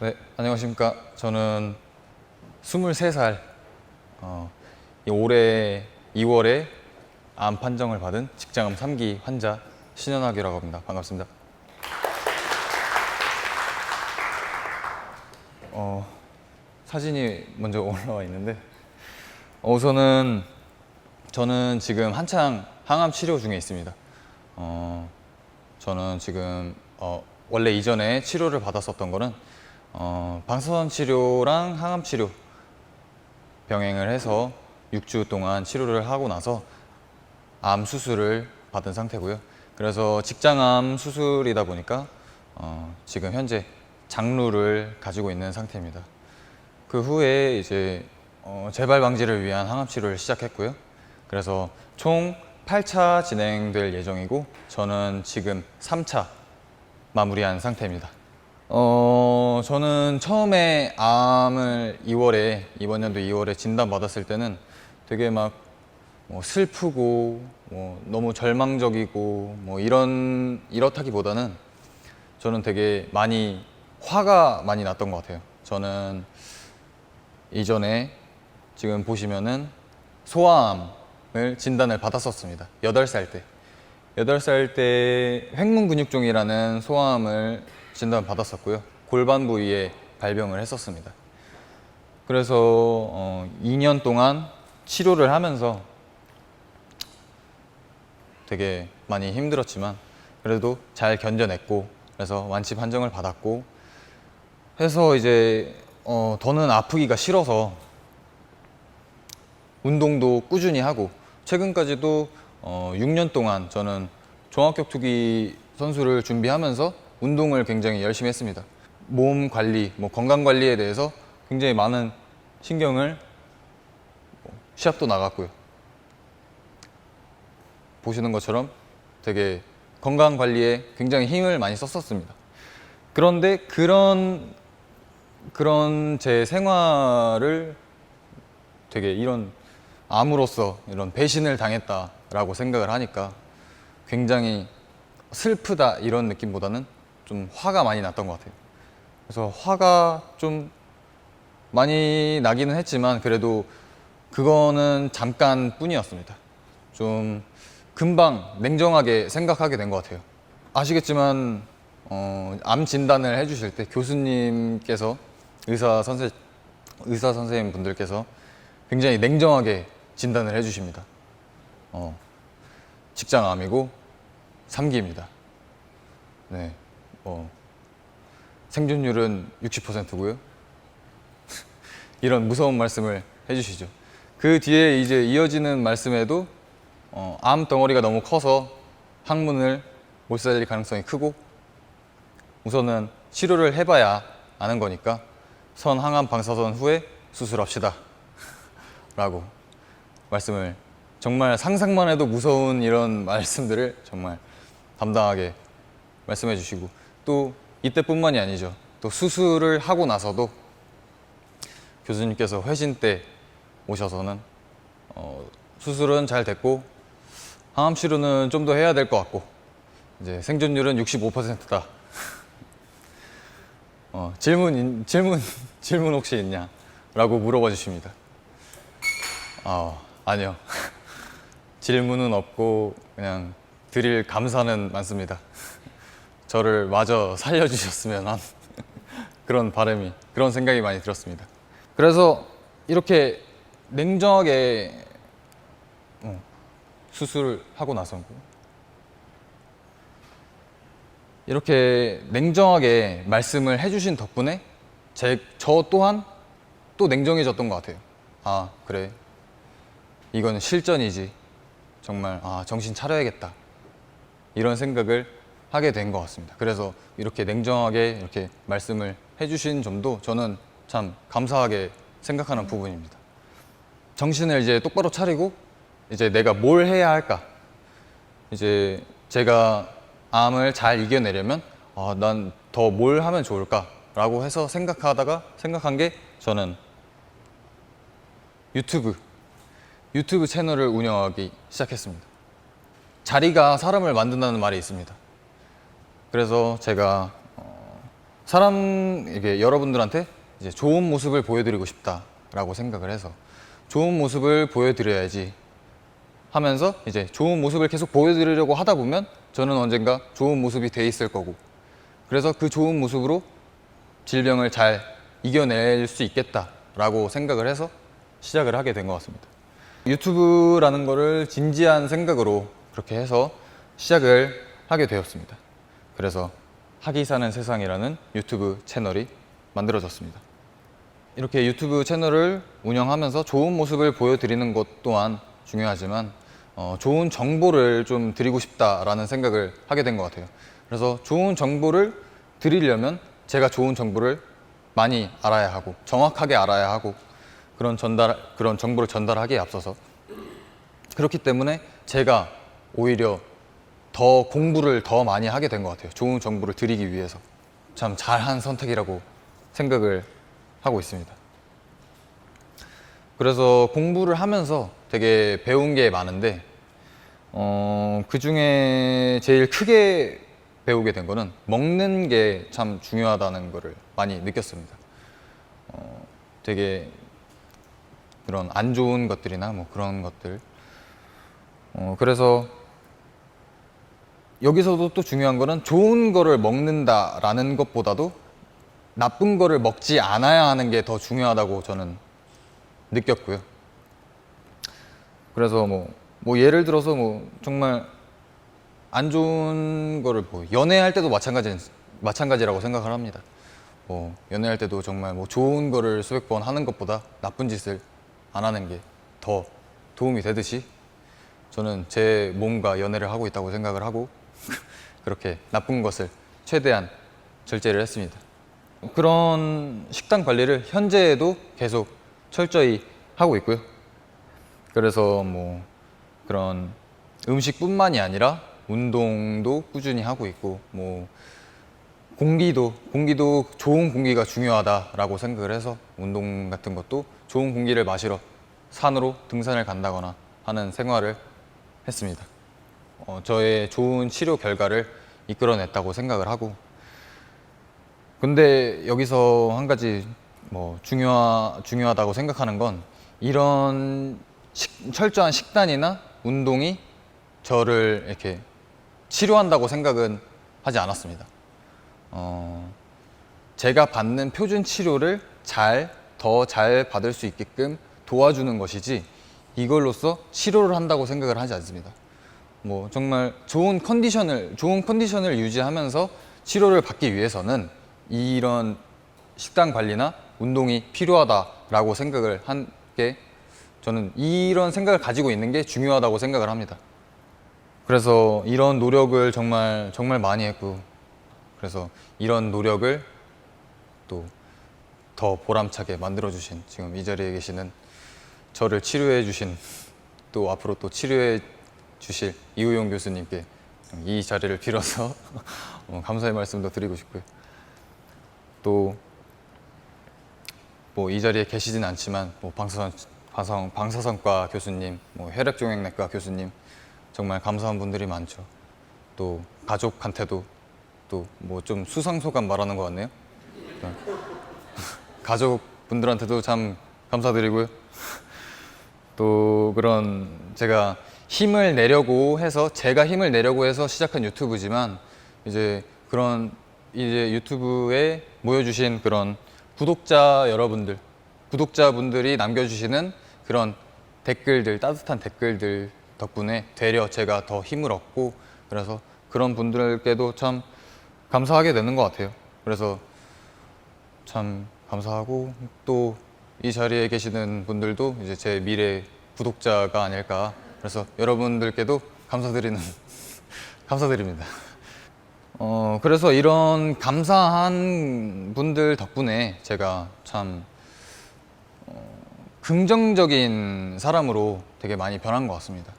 네, 안녕하십니까. 저는 23살, 어, 이 올해 2월에 암 판정을 받은 직장암 3기 환자 신현학이라고 합니다. 반갑습니다. 어, 사진이 먼저 올라와 있는데 어, 우선은 저는 지금 한창 항암 치료 중에 있습니다. 어, 저는 지금 어, 원래 이전에 치료를 받았었던 거는 어, 방사선 치료랑 항암 치료 병행을 해서 6주 동안 치료를 하고 나서 암 수술을 받은 상태고요. 그래서 직장암 수술이다 보니까 어, 지금 현재 장루를 가지고 있는 상태입니다. 그 후에 이제 어, 재발 방지를 위한 항암 치료를 시작했고요. 그래서 총 8차 진행될 예정이고 저는 지금 3차 마무리한 상태입니다. 어, 저는 처음에 암을 2월에 이번 연도 2월에 진단 받았을 때는 되게 막 뭐 슬프고 뭐 너무 절망적이고 뭐 이런 이렇다기보다는 저는 되게 많이 화가 많이 났던 것 같아요. 저는 이전에 지금 보시면은 소아암을 진단을 받았었습니다. 8살 때. 8살 때 횡문 근육종이라는 소아암을 진단 받았었고요. 골반 부위에 발병을 했었습니다. 그래서 어, 2년 동안 치료를 하면서 되게 많이 힘들었지만 그래도 잘 견뎌냈고 그래서 완치 판정을 받았고 해서 이제 어, 더는 아프기가 싫어서 운동도 꾸준히 하고 최근까지도 어, 6년 동안 저는 종합격투기 선수를 준비하면서 운동을 굉장히 열심히 했습니다. 몸 관리, 뭐 건강 관리에 대해서 굉장히 많은 신경을 뭐 시합도 나갔고요. 보시는 것처럼 되게 건강 관리에 굉장히 힘을 많이 썼었습니다. 그런데 그런 그런 제 생활을 되게 이런 암으로서 이런 배신을 당했다라고 생각을 하니까 굉장히 슬프다 이런 느낌보다는 좀 화가 많이 났던 것 같아요. 그래서 화가 좀 많이 나기는 했지만 그래도 그거는 잠깐 뿐이었습니다. 좀 금방 냉정하게 생각하게 된 것 같아요. 아시겠지만 어, 암 진단을 해주실 때 교수님께서 의사 선생 의사 선생님 분들께서 굉장히 냉정하게 진단을 해주십니다. 어, 직장암이고 3기입니다. 네, 어, 생존율은 60%고요. 이런 무서운 말씀을 해주시죠. 그 뒤에 이제 이어지는 말씀에도 어, 암 덩어리가 너무 커서 항문을 못 살릴 가능성이 크고 우선은 치료를 해봐야 아는 거니까 선 항암 방사선 후에 수술합시다. 라고 말씀을 정말 상상만 해도 무서운 이런 말씀들을 정말 담당하게 말씀해 주시고 또 이때뿐만이 아니죠. 또 수술을 하고 나서도 교수님께서 회신 때 오셔서는 어, 수술은 잘 됐고 항암 치료는 좀 더 해야 될 것 같고 이제 생존율은 65%다. 어, 질문 인- 질문 질문 혹시 있냐?라고 물어봐 주십니다. 아 아니요. 질문은 없고 그냥 드릴 감사는 많습니다. 저를 마저 살려주셨으면 한 그런 바람이 그런 생각이 많이 들었습니다. 그래서 이렇게 냉정하게 어, 수술을 하고 나서 이렇게 냉정하게 말씀을 해주신 덕분에 제, 저 또한 또 냉정해졌던 것 같아요. 아, 그래. 이건 실전이지. 정말, 아, 정신 차려야겠다. 이런 생각을 하게 된 것 같습니다. 그래서 이렇게 냉정하게 이렇게 말씀을 해주신 점도 저는 참 감사하게 생각하는 부분입니다. 정신을 이제 똑바로 차리고 이제 내가 뭘 해야 할까? 이제 제가 암을 잘 이겨내려면 아, 난 더 뭘 하면 좋을까라고 해서 생각하다가 생각한 게 저는 유튜브 유튜브 채널을 운영하기 시작했습니다. 자리가 사람을 만든다는 말이 있습니다. 그래서 제가 어, 사람 이게 여러분들한테 이제 좋은 모습을 보여드리고 싶다라고 생각을 해서 좋은 모습을 보여드려야지 하면서 이제 좋은 모습을 계속 보여드리려고 하다 보면 저는 언젠가 좋은 모습이 돼 있을 거고 그래서 그 좋은 모습으로 질병을 잘 이겨낼 수 있겠다라고 생각을 해서 시작을 하게 된 것 같습니다. 유튜브라는 거를 진지한 생각으로 그렇게 해서 시작을 하게 되었습니다. 그래서 학이 사는 세상이라는 유튜브 채널이 만들어졌습니다. 이렇게 유튜브 채널을 운영하면서 좋은 모습을 보여드리는 것 또한 중요하지만 어, 좋은 정보를 좀 드리고 싶다라는 생각을 하게 된 것 같아요. 그래서 좋은 정보를 드리려면 제가 좋은 정보를 많이 알아야 하고 정확하게 알아야 하고 그런 전달 그런 정보를 전달하기에 앞서서 그렇기 때문에 제가 오히려 더 공부를 더 많이 하게 된 것 같아요. 좋은 정보를 드리기 위해서 참 잘한 선택이라고 생각을 하고 있습니다. 그래서 공부를 하면서 되게 배운 게 많은데 어, 그 중에 제일 크게 배우게 된 거는 먹는 게 참 중요하다는 거를 많이 느꼈습니다. 어, 되게 그런 안 좋은 것들이나 뭐 그런 것들. 어, 그래서 여기서도 또 중요한 거는 좋은 거를 먹는다라는 것보다도 나쁜 거를 먹지 않아야 하는 게 더 중요하다고 저는 느꼈고요. 그래서 뭐, 뭐 예를 들어서 뭐 정말 안 좋은 거를 뭐 연애할 때도 마찬가지 마찬가지라고 생각을 합니다. 뭐 연애할 때도 정말 뭐 좋은 거를 수백 번 하는 것보다 나쁜 짓을 안 하는 게 더 도움이 되듯이 저는 제 몸과 연애를 하고 있다고 생각을 하고 그렇게 나쁜 것을 최대한 절제를 했습니다. 그런 식단 관리를 현재에도 계속 철저히 하고 있고요. 그래서 뭐 그런 음식뿐만이 아니라 운동도 꾸준히 하고 있고 뭐 공기도 공기도 좋은 공기가 중요하다라고 생각을 해서 운동 같은 것도 좋은 공기를 마시러 산으로 등산을 간다거나 하는 생활을 했습니다. 어, 저의 좋은 치료 결과를 이끌어냈다고 생각을 하고 근데 여기서 한 가지 뭐 중요하, 중요하다고 생각하는 건 이런 식- 철저한 식단이나 운동이 저를 이렇게 치료한다고 생각은 하지 않았습니다. 어, 제가 받는 표준 치료를 잘, 더 잘 받을 수 있게끔 도와주는 것이지 이걸로써 치료를 한다고 생각을 하지 않습니다. 뭐 정말 좋은 컨디션을, 좋은 컨디션을 유지하면서 치료를 받기 위해서는 이런 식단 관리나 운동이 필요하다라고 생각을 한 게 저는 이런 생각을 가지고 있는 게 중요하다고 생각을 합니다. 그래서 이런 노력을 정말 정말 많이 했고 그래서 이런 노력을 또 더 보람차게 만들어 주신 지금 이 자리에 계시는 저를 치료해 주신 또 앞으로 또 치료해 주실 이우용 교수님께 이 자리를 빌어서 어, 감사의 말씀도 드리고 싶고요. 또 뭐 이 자리에 계시진 않지만 뭐 방사선 방사선 방사선과 교수님, 뭐 혈액종양내과 교수님 정말 감사한 분들이 많죠. 또 가족한테도 또 뭐 좀 수상소감 말하는 것 같네요. 가족분들한테도 참 감사드리고요. 또 그런 제가 힘을 내려고 해서 제가 힘을 내려고 해서 시작한 유튜브지만 이제 그런 이제 유튜브에 모여주신 그런 구독자 여러분들, 구독자분들이 남겨주시는 그런 댓글들, 따뜻한 댓글들 덕분에 되려 제가 더 힘을 얻고 그래서 그런 분들께도 참 감사하게 되는 것 같아요. 그래서 참 감사하고 또 이 자리에 계시는 분들도 이제 제 미래 구독자가 아닐까. 그래서 여러분들께도 감사드리는 감사드립니다. 어 그래서 이런 감사한 분들 덕분에 제가 참 어, 긍정적인 사람으로 되게 많이 변한 것 같습니다.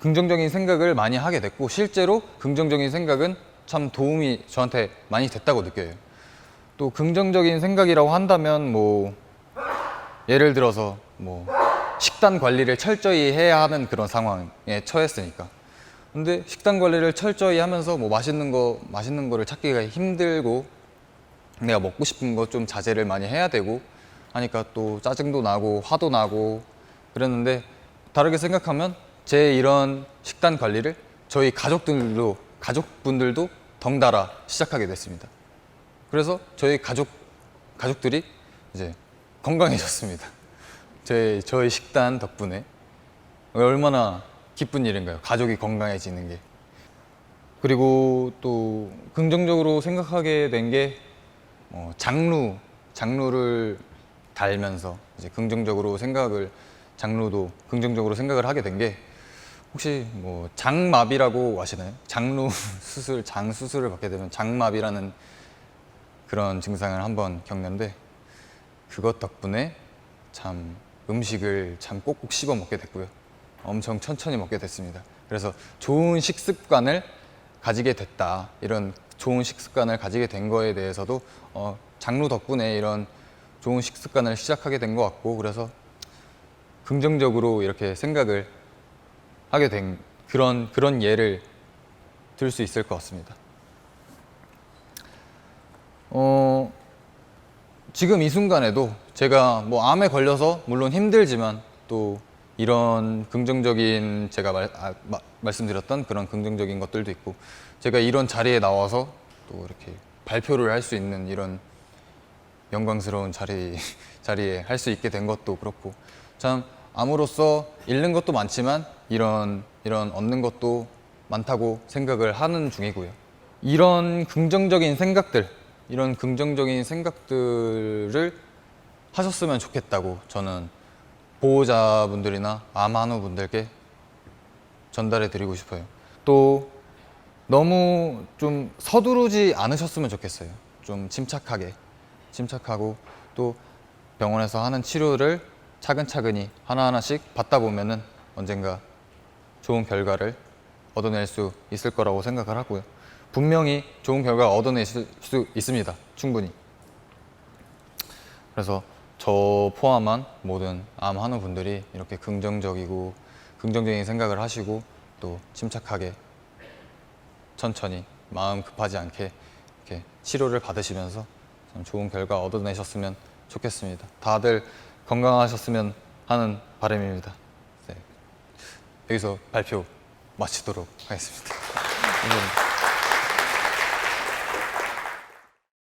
긍정적인 생각을 많이 하게 됐고 실제로 긍정적인 생각은 참 도움이 저한테 많이 됐다고 느껴요. 또 긍정적인 생각이라고 한다면 뭐 예를 들어서 뭐 식단 관리를 철저히 해야 하는 그런 상황에 처했으니까. 근데 식단 관리를 철저히 하면서 뭐 맛있는 거 맛있는 거를 찾기가 힘들고 내가 먹고 싶은 거 좀 자제를 많이 해야 되고 하니까 또 짜증도 나고 화도 나고 그랬는데 다르게 생각하면 제 이런 식단 관리를 저희 가족들도 가족분들도 덩달아 시작하게 됐습니다. 그래서 저희 가족 가족들이 이제 건강해졌습니다. 제 저희 식단 덕분에 얼마나 기쁜 일인가요? 가족이 건강해지는 게. 그리고 또 긍정적으로 생각하게 된게 어, 장루 장루를 달면서 이제 긍정적으로 생각을 장루도 긍정적으로 생각을 하게 된 게 혹시 뭐 장마비라고 아시나요? 장루 수술 장 수술을 받게 되면 장마비라는 그런 증상을 한번 겪는데 그것 덕분에 참 음식을 참 꼭꼭 씹어 먹게 됐고요. 엄청 천천히 먹게 됐습니다. 그래서 좋은 식습관을 가지게 됐다. 이런 좋은 식습관을 가지게 된 거에 대해서도 어, 장루 덕분에 이런 좋은 식습관을 시작하게 된 것 같고 그래서 긍정적으로 이렇게 생각을 하게 된 그런 그런 예를 들 수 있을 것 같습니다. 어, 지금 이 순간에도 제가 뭐 암에 걸려서 물론 힘들지만 또 이런 긍정적인 제가 말, 아, 마- 말씀드렸던 그런 긍정적인 것들도 있고 제가 이런 자리에 나와서 또 이렇게 발표를 할 수 있는 이런 영광스러운 자리 자리에 할 수 있게 된 것도 그렇고 참 암으로서 잃는 것도 많지만 이런 이런 얻는 것도 많다고 생각을 하는 중이고요. 이런 긍정적인 생각들, 이런 긍정적인 생각들을 하셨으면 좋겠다고 저는 보호자분들이나 암 환우분들께 전달해 드리고 싶어요. 또 너무 좀 서두르지 않으셨으면 좋겠어요. 좀 침착하게, 침착하고 또 병원에서 하는 치료를 차근차근히 하나하나씩 받다 보면은 언젠가 좋은 결과를 얻어낼 수 있을 거라고 생각을 하고요. 분명히 좋은 결과 얻어내실 수 있습니다. 충분히. 그래서 저 포함한 모든 암 환우분들이 이렇게 긍정적이고 긍정적인 생각을 하시고 또 침착하게 천천히 마음 급하지 않게 이렇게 치료를 받으시면서 좀 좋은 결과 얻어내셨으면 좋겠습니다. 다들 건강하셨으면 하는 바람입니다. 네. 여기서 발표 마치도록 하겠습니다.